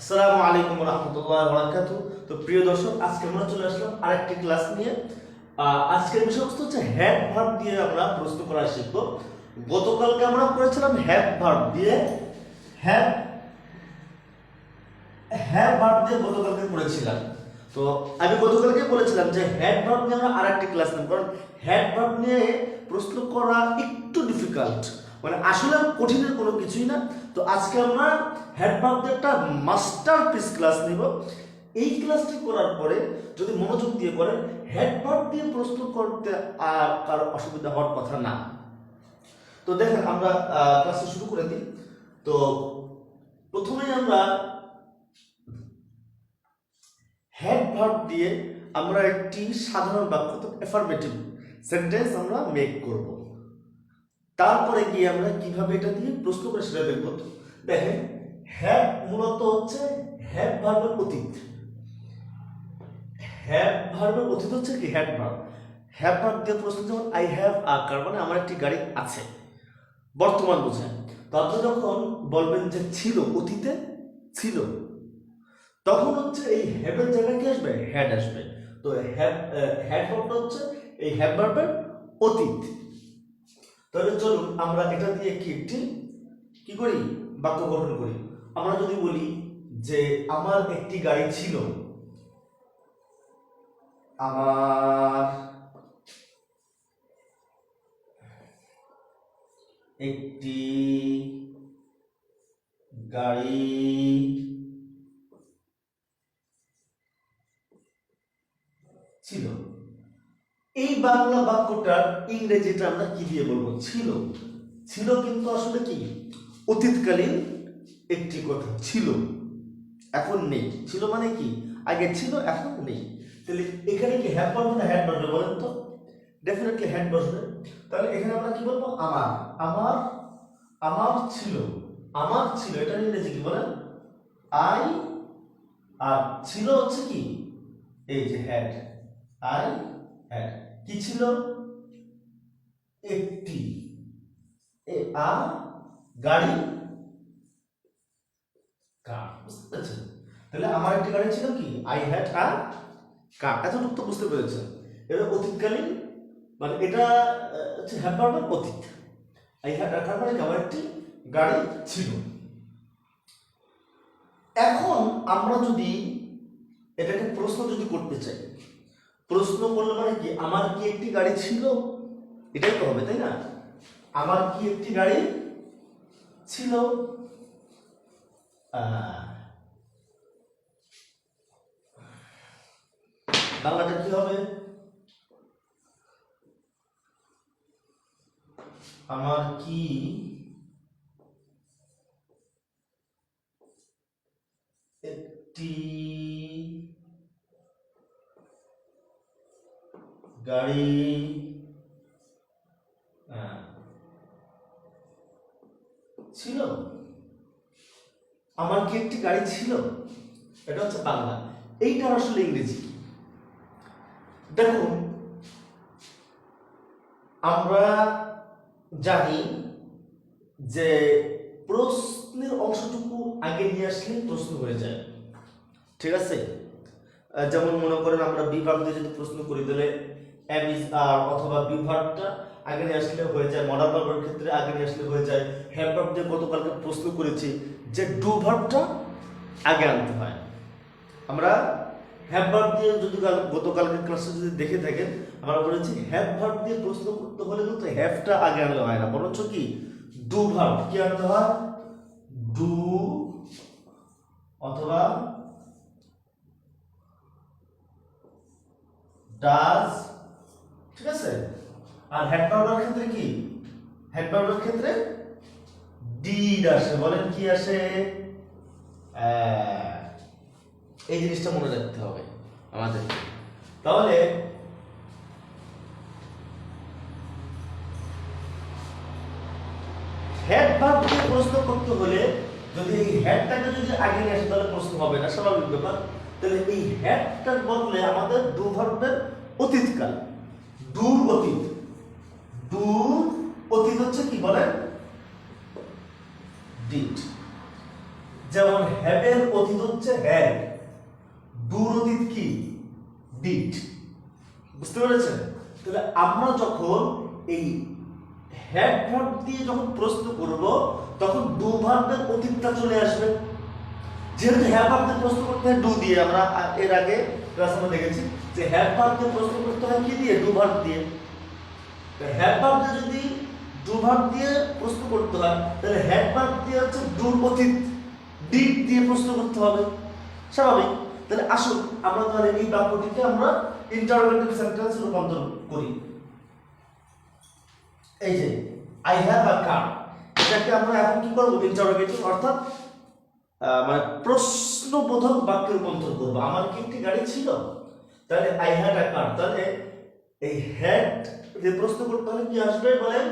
আসসালামু আলাইকুম রহমতুল্লাহ বরাকাতু তো প্রিয় দর্শক, আজকে আমরা চলে আসলাম আরেকটি ক্লাস নিয়ে। আজকের বিষয়বস্তু হচ্ছে হ্যাভ ভার্ব দিয়ে আমরা প্রশ্ন করা শিখব। গতকালকে আমরা করেছিলাম হ্যাভ ভার্ব দিয়ে হ্যাভ হ্যাভ ভার্ব দিয়ে গতকালকে করেছিলাম। তো আমি গতকালকে বলেছিলাম যে হ্যাড ভার্ব নিয়ে আমরা আরেকটি ক্লাস নেব। কারণ হ্যাড ভার্ব নিয়ে প্রশ্ন করা একটু ডিফিকাল্ট মানে আসলে কঠিনের কোনো কিছুই না। তো আজকে আমরা হ্যাড ভার্ব দিয়ে একটা মাস্টার পিস ক্লাস নিব। এই ক্লাসটি করার পরে যদি মনোযোগ দিয়ে করেন হ্যাড দিয়ে প্রশ্ন করতে আর কারও অসুবিধা হওয়ার কথা না। তো দেখেন আমরা ক্লাসটি শুরু করে দিই। তো প্রথমেই আমরা হ্যাড দিয়ে আমরা একটি সাধারণ বাক্য, তো অ্যাফার্মেটিভ সেন্টেন্স আমরা মেক করব। তারপরে গিয়ে আমরা কীভাবে এটা দিয়ে প্রশ্ন করে সেটা দেখব দেখেন হ্যাভ মূলত হচ্ছে হ্যাভ ভার্বের অতীত। হ্যাভ ভার্বের অতীত হচ্ছে কি? Had verb. হ্যাভ ভার্ব দিয়ে প্রশ্ন যেমন আই হ্যাভ আ কার মানে আমার একটি গাড়ি আছে। বর্তমান বোঝায় তো আপনি যখন বলবেন যে ছিল, অতীতে ছিল, তখন হচ্ছে এই হ্যাভের জায়গায় কি আসবে? হ্যাড আসবে। তো হ্যাভ হ্যাড ভার্বটা হচ্ছে এই হ্যাভ ভার্বের অতীত। তাহলে চলুন আমরা এটা দিয়ে কি একটি কি করি? বাক্য গঠন করি। আমরা যদি বলি যে আমার একটি গাড়ি ছিল। আমার একটি গাড়ি ছিল। এই বাংলা বাক্যটার ইংরেজিটা আমরা কি দিয়ে বলব? ছিল। ছিল কিন্তু আসলে কি? অতীতকালীন একটি কথা। ছিল। এখন নেই। ছিল মানে কি? আগে ছিল, এখন নেই। তাহলে এখানে কি হ্যাড বসবে না হ্যাড বসবে বলেন তো? ডেফিনেটলি হ্যাড বসবে তাহলে এখানে আমরা কি বলব? আমার। আমার আমার ছিল। আমার ছিল। এটা ইংরেজি কি বলেন? আই আর ছিল হচ্ছে কি? এই যে হ্যাড আই হ্যাড কি ছিল? একটি। আ, গাড়ি। তাহলে আমার একটি গাড়ি ছিল কি? আই হ্যাড আ কার এতটুকু তো বুঝতে পেরেছেন এটা অতীতকালীন মানে এটা হচ্ছে হ্যাপারবার অতীত। আই হ্যাড আ কার মানে আমার একটি গাড়ি ছিল। এখন আমরা যদি এটাকে প্রশ্ন যদি করতে চাই প্রশ্ন করলে মানে কি, আমার কি একটি গাড়ি ছিল? এটাই তো হবে, তাই না? আমার কি একটি গাড়ি ছিল? বাংলাটা কি হবে? আমার কি একটি গাড়ি আহ, ছিল? আমার কি একটি গাড়ি ছিল? এটা হচ্ছে বাংলা। এইটার আসলে ইংরেজি দেখুন আমরা জানি যে প্রশ্নের অংশটুকু আগে নিয়ে আসলে প্রশ্ন হয়ে যায়। ঠিক আছে? যেমন মনে করেন আমরা বিভাগ দিয়ে যদি প্রশ্ন করি তাহলে এম ইজ আর অথবা বিভাগটা আগে নিয়ে আসলে হয়ে যায় মডাল ভার্বের ক্ষেত্রে আগে নিয়ে আসলে হয়ে যায়। হ্যাভ দিয়ে গতকালকে প্রশ্ন করেছি যে ডু ভার্বটা আগে আনতে হয়। আমরা হ্যাভ ভার্ব দিয়ে যদি কাল- গতকালকের ক্লাসে যদি দেখে থাকেন, আমরা বলেছি হ্যাভ ভার্ব দিয়ে প্রশ্ন করতে হলে কিন্তু হ্যাভটা আগে আনলে হয় না। বরঞ্চ কি? ডু ভার্ব কি আনতে হয়? ডু অথবা ডাজ ঠিক আছে? আর হেড পাউডার ক্ষেত্রে কি? হেড পাউডার ক্ষেত্রে ডিড আসে। বলেন কি আসে? এই জিনিসটা মনে রাখতে হবে আমাদের তাহলে হেড দিয়ে প্রশ্ন করতে হলে যদি এই হেডটাকে যদি আগে নিয়ে আসে, তাহলে প্রশ্ন হবে না। স্বাভাবিক ব্যাপার। তাহলে এই হেডটার বদলে আমাদের ডু ভার্বের অতীতকাল ডুর অতীত। ডুর অতীত হচ্ছে কি বলেন ডিড যেমন হ্যাভের অতীত হচ্ছে হ্যাড ডুর অতীত কি? ডিড বুঝতে পেরেছেন? তাহলে আমরা যখন এই হ্যাড ভার্ব দিয়ে যখন প্রশ্ন করব, তখন ডু ভার্বের অতীতটা চলে আসবে। যেহেতু হ্যাভ ভার্ব প্রশ্ন করতে হয় ডু দিয়ে আমরা এর আগে ক্লাস আমরা দেখেছি যে হ্যাভ ভার্ব দিয়ে প্রশ্ন করতে হয় কি দিয়ে? ডু ভার্ব দিয়ে। হ্যাড ভার্ব দিয়ে যদি ডু ভার্ব দিয়ে প্রশ্ন করতে হয়, তাহলে হ্যাড ভার্ব দিয়ে হচ্ছে ডুর অতীত দিয়ে প্রশ্ন করতে হবে। স্বাভাবিক। তাহলে আসুন, আমরা তাহলে এই বাক্যটিকে আমরা ইন্টারোগেটিভ সেন্টেন্স রূপান্তর করি। এই যে আই হ্যাভ আ কার এটাকে আমরা এখন কি করব? ইন্টারোগেটিভ অর্থাৎ মানে প্রশ্নবোধক বাক্যে রূপান্তর করব আমার কি একটি গাড়ি ছিল? তাহলে আই হ্যাড আ কার তাহলে এই হ্যাড যে প্রশ্ন করতে হলে কি আসবে বলেন?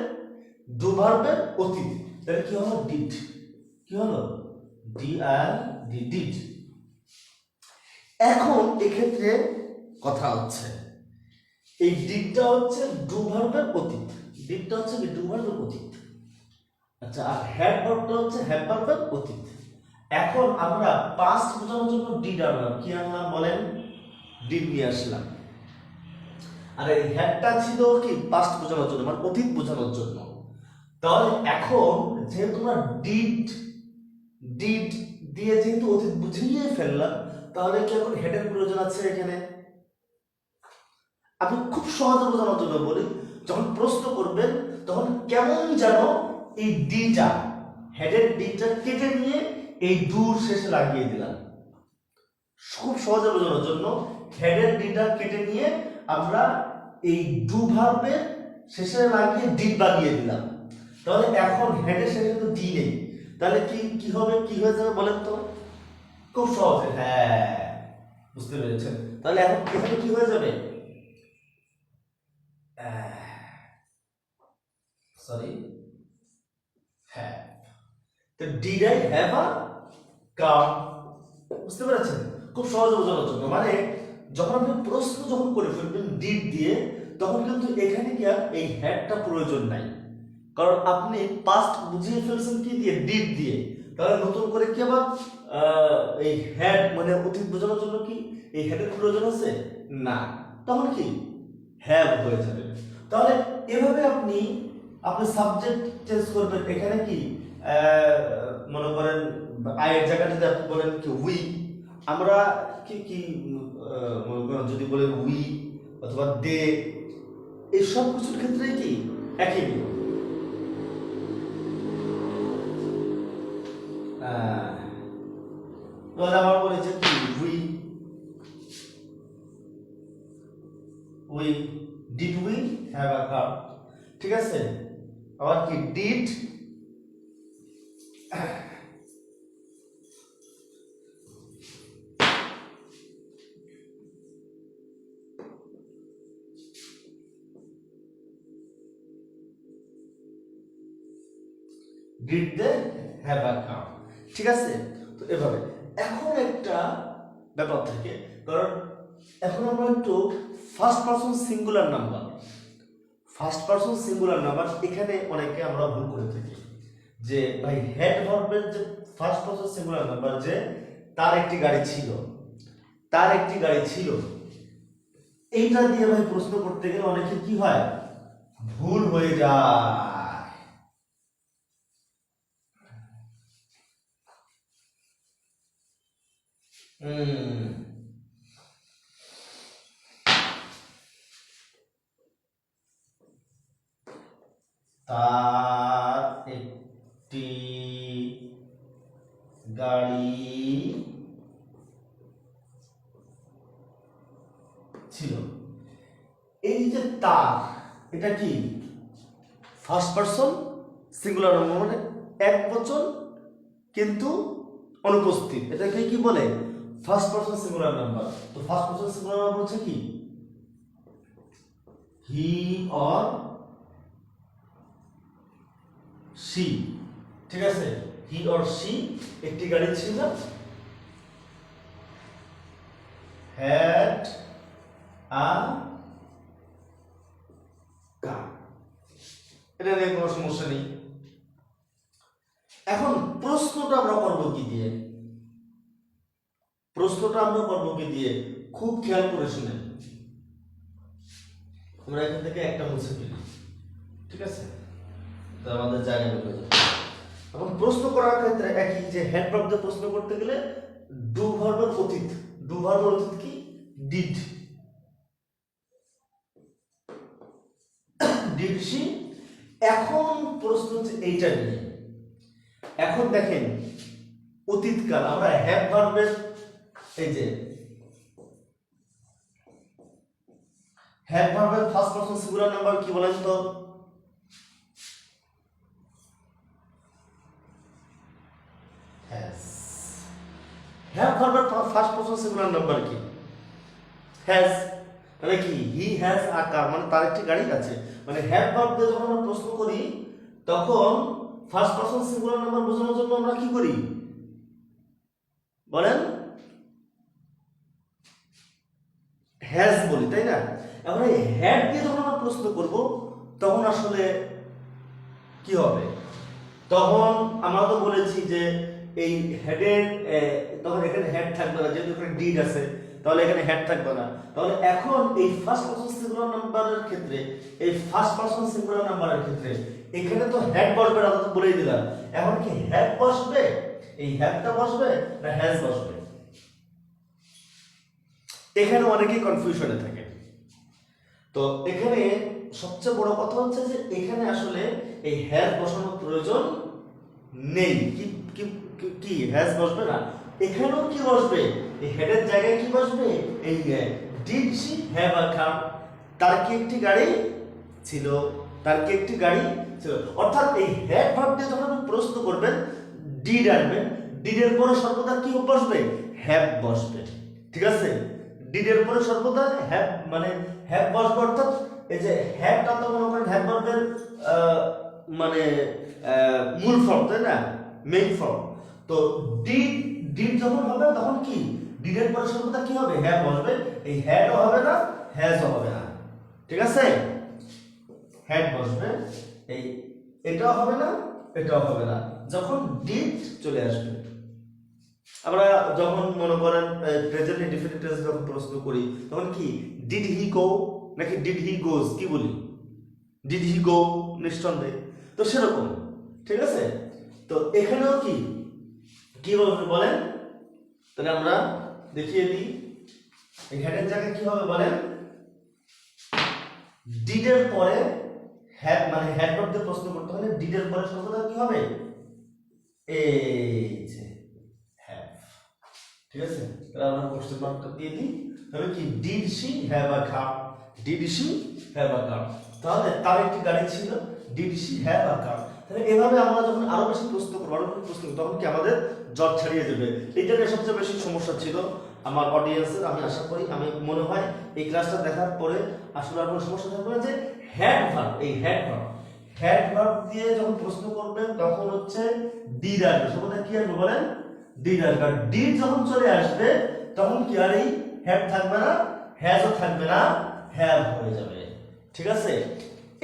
ডু ভার্বের অতীত। তাহলে কি হলো? ডিড কি হলো? ডি আর ডি ডিড এখন এক্ষেত্রে কথা হচ্ছে, এই ডিডটা হচ্ছে ডু ভার্বের অতীত ডিডটা হচ্ছে কি? ডু ভার্বের অতীত। আচ্ছা আর হ্যাড ভার্বটা হচ্ছে হ্যাড ভার্বের অতীত। এখন আমরা পাস্ট বোঝানোর জন্য ডিড আনলাম। কি আনলাম বলেন? ডিড নিয়ে আসলাম। আর এই হ্যাডটা ছিল কি? পাস্ট বোঝানোর জন্য মানে অতীত বোঝানোর জন্য। তাহলে এখন যেহেতু আমরা ডিড ডিড দিয়ে যেহেতু অতীত বুঝিয়ে ফেললাম, তাহলে কি এখন হেডের প্রয়োজন আছে এখানে? আমি খুব সহজে বোঝানোর জন্য বলি, যখন প্রশ্ন করবেন, তখন কেমন যেন এই ডিটা হেডের ডিটা কেটে নিয়ে এই দূর শেষে লাগিয়ে দিলাম। খুব সহজে বোঝানোর জন্য হেডের ডিটা কেটে নিয়ে আমরা এই ডু ভার্বের শেষে লাগিয়ে ডিট লাগিয়ে দিলাম। তাহলে এখন হেডের শেষে তো ডি নেই। তাহলে কি কি হবে কি হয়ে যাবে বলেন তো? খুব সহজে। হ্যাঁ বুঝতে পেরেছেন। তাহলে এখন এখানে কি হয়ে যাবে? সরি হ্যাঁ। Did I have a car বুঝতে পেরেছেন? খুব সহজে বোঝানোর জন্য। মানে যখন আপনি প্রশ্ন যখন করে ফেলবেন ডিড দিয়ে, তখন কিন্তু এখানে কি আর এই হ্যাডটা প্রয়োজন নাই। কারণ আপনি পাস্ট বুঝিয়ে ফেলছেন কি দিয়ে? ডিড দিয়ে। তাহলে নতুন করে কি আবার এই হ্যাড মানে অতীত বোঝানোর জন্য কি এই হেডের প্রয়োজন আছে? না। তখন কি? হ্যাভ হয়ে যাবে। তাহলে এভাবে আপনি আপনি সাবজেক্ট চেঞ্জ করবেন। এখানে কি? মনে করেন, আয়ের জায়গাটাতে আপনি বলেন কি উই আমরা কি কি মনে করেন, যদি বলেন উই অথবা দে এই সব কিছুর ক্ষেত্রে কি একই? নিয়ম ডিড দে হ্যাভ আ ঠিক আছে? তো এভাবে। এখন একটা ব্যাপার থাকে, কারণ এখন আমরা একটু first person singular number first person singular number এখানে অনেকে আমরা ভুল করে থাকি। যে ভাই হেড ভার্বের যে ফার্স্ট পারসন সিঙ্গুলার নাম্বার যে তার একটি গাড়ি ছিল। তার একটি গাড়ি ছিল। এইটা দিয়ে ভাই প্রশ্ন করতে গেলে অনেকে কি হয়? ভুল হয়ে যায়। হুম। তার একটি গাড়ি ছিল। এই যে তার, এটা কি? ফার্স্ট পারসন সিঙ্গুলার মানে এক বচন, কিন্তু অনুপস্থিত। এটাকে কি বলে? ফার্স্ট পারসন সিঙ্গুলার নাম্বার তো ফার্স্ট পারসন সিঙ্গুলার নাম্বার হচ্ছে কি হি অর সি ঠিক আছে? হি অর সি একটি গাড়ি ছিল। হ্যাড আ কার এটা নিয়ে কোনো সমস্যা নেই এখন প্রশ্নটা আমরা করব কি দিয়ে প্রশ্নটা দিয়ে খুব খেয়াল করে শুনেন আমরা এখান থেকে একটা মুছে ফেলি। ঠিক আছে? আমাদের জায়গা এখন প্রশ্ন করার ক্ষেত্রে একই যে হ্যাড প্রশ্ন করতে গেলে ডু ভার্বের অতীত। ডু ভার্বের অতীত কি? ডিড ডিড সি এখন প্রশ্ন হচ্ছে এইটা নিয়ে। এখন দেখেন, অতীতকাল, আমরা হ্যাভ ভার্বের এই যে হ্যাভ ভার্বের ফার্স্ট পারসন সিঙ্গুলার নাম্বার কি বলেন তো? হ্যাভ ভার্বের ফার্স্ট পারসন সিঙ্গুলার নাম্বার কি? হ্যাজ মানে কি? হি হ্যাজ আ কার মানে তার একটি গাড়ি আছে। মানে হ্যাভ ভার্ব যখন আমরা প্রশ্ন করি, তখন ফার্স্ট পারসন সিঙ্গুলার নাম্বার বোঝানোর জন্য আমরা কি করি? বলেন। হ্যাজ বলি, তাই না? এখন এই হ্যাড দিয়ে যখন আমরা প্রশ্ন করব, তখন আসলে কি হবে? তখন আমরা তো বলেছি যে এই হেডের তখন এখানে হেড থাকবে না, যেহেতু এখানে ডিড আছে, তাহলে এখানে হেড থাকবে না। তাহলে এখন এই ফার্স্ট পারসন সিঙ্গুলার নাম্বারের ক্ষেত্রে, এই ফার্স্ট পারসন সিঙ্গুলার নাম্বারের ক্ষেত্রে, এখানে তো হেড বসবে না তো বলেই দিলাম। এখন কি হেড বসবে? এই হেডটা বসবে না হ্যাজ বসবে? এখানে অনেকেই কনফিউশনে থাকে। তো এখানে সবচেয়ে বড় কথা হচ্ছে যে এখানে আসলে এই হ্যাজ বসানোর প্রয়োজন নেই। কি কি হ্যাজ বসবে না? এখানেও কি বসবে? এই হেডের জায়গায় কি বসবে? এই did she have a car তার কি একটি গাড়ি ছিল? তার কি একটি গাড়ি ছিল? অর্থাৎ এই হ্যাড ভার্ব দিয়ে যখন আপনি প্রশ্ন করবেন ডিড আনবেন ডিডের পরে সর্বদা কি বসবে? হ্যাভ বসবে। ঠিক আছে? ডিডের পরে সর্বদা হ্যাভ মানে হ্যাভ বসবে অর্থাৎ এই যে হ্যাভটা তো মনে করেন হ্যাভ ভার্বের মানে মূল ফর্ম তাই না? মেইন ফর্ম তো ডিড ডিড যখন হবে তখন কি? ডিডের পরে সর্বদা কি হবে? হ্যাভ বসবে। এই হ্যাডও হবে না হ্যাজও হবে না। ঠিক আছে? হ্যাড বসবে। এই এটাও হবে না, এটাও হবে না। যখন ডিড চলে আসবে। আমরা যখন মনে করেন প্রেজেন্ট ইনডিফিনিট যখন প্রশ্ন করি, তখন কি? ডিড হি গো নাকি ডিড হি গোজ কি বলি? ডিড হি গো নিঃসন্দেহে। তো সেরকম, ঠিক আছে? তো এখানেও কি? কি বলেন? তাহলে আমরা দেখিয়ে দিই। হেডের জায়গায় কি হবে বলেন? ডিডের পরে হ্যাড মানে হ্যাড প্রশ্ন করতে হলে ডিডের পরে সর্বদা কি হবে? এই ঠিক আছে? তাহলে আমরা কোশ্চেন মার্কটা দিয়ে দিই। তবে কি? Did she have a car did she have a car তাহলে তার একটি গাড়ি ছিল did she have a car তাহলে এভাবে আমরা যখন আরও বেশি প্রশ্ন করব, আরও বেশি প্রশ্ন তখন কি আমাদের জট ছাড়িয়ে যাবে? এটা নিয়ে সবচেয়ে বেশি সমস্যা ছিল আমার অডিয়েন্সের আমি আশা করি, আমি মনে হয় এই ক্লাসটা দেখার পরে আসলে আর কোনো সমস্যা থাকবে না যে হ্যাড ভার্ব এই হ্যাড ভার্ব হ্যাড ভার্ব দিয়ে যখন প্রশ্ন করবেন, তখন হচ্ছে ডিড আসবে সবাই কি আসবে বলেন? ডিড আসবে আর ডিড যখন চলে আসবে, তখন কি আর এই হ্যাভ থাকবে না হ্যাজও থাকবে না হ্যাভ হয়ে যাবে। ঠিক আছে?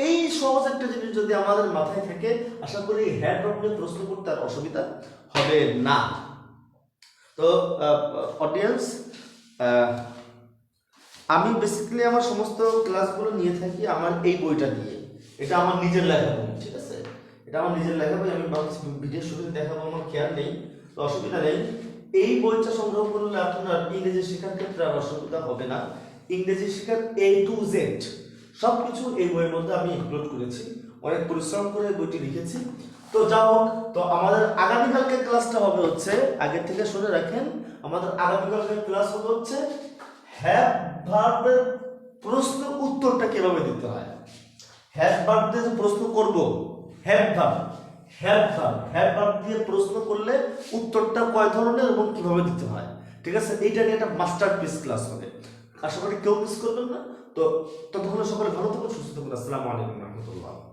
এই সহজ একটা জিনিস যদি আমাদের মাথায় থাকে, আশা করি হ্যাড ভার্ব নিয়ে প্রশ্ন করতে আর অসুবিধা হবে না। তো অডিয়েন্স আমি বেসিক্যালি আমার সমস্ত ক্লাসগুলো নিয়ে থাকি আমার এই বইটা দিয়ে। এটা আমার নিজের লেখা বই ঠিক আছে? এটা আমার নিজের লেখা বই আমি ভিডিও শুরুতে দেখাবো, আমার খেয়াল নেই। অসুবিধা নেই। এই বইটা সংগ্রহ করলে আপনার ইংরেজি শেখার ক্ষেত্রে আর অসুবিধা হবে না। ইংরেজি শেখার এ টু জেড সব কিছু এই বইয়ের মধ্যে আমি ইনক্লুড করেছি। অনেক পরিশ্রম করে বইটি লিখেছি। তো যাই হোক, তো আমাদের আগামীকালকে ক্লাসটা হবে হচ্ছে আগে থেকে শুনে রাখেন, আমাদের আগামীকালকে ক্লাস হবে হচ্ছে, হ্যাভ ভার্বের প্রশ্ন উত্তরটা কীভাবে দিতে হয়? হ্যাভ ভার্ব দিয়ে প্রশ্ন করব, have verb. Have verb have verb দিয়ে প্রশ্ন করলে উত্তরটা কয় ধরনের এবং কীভাবে দিতে হয়। ঠিক আছে? এইটা নিয়ে একটা মাস্টার পিস ক্লাস হবে। আশা করি কেউ মিস করবেন না। তো ততক্ষণ সকলে ভালো থাকুন, সুস্থ থাকুন। আসসালামু আলাইকুম রহমতুল্লাহ।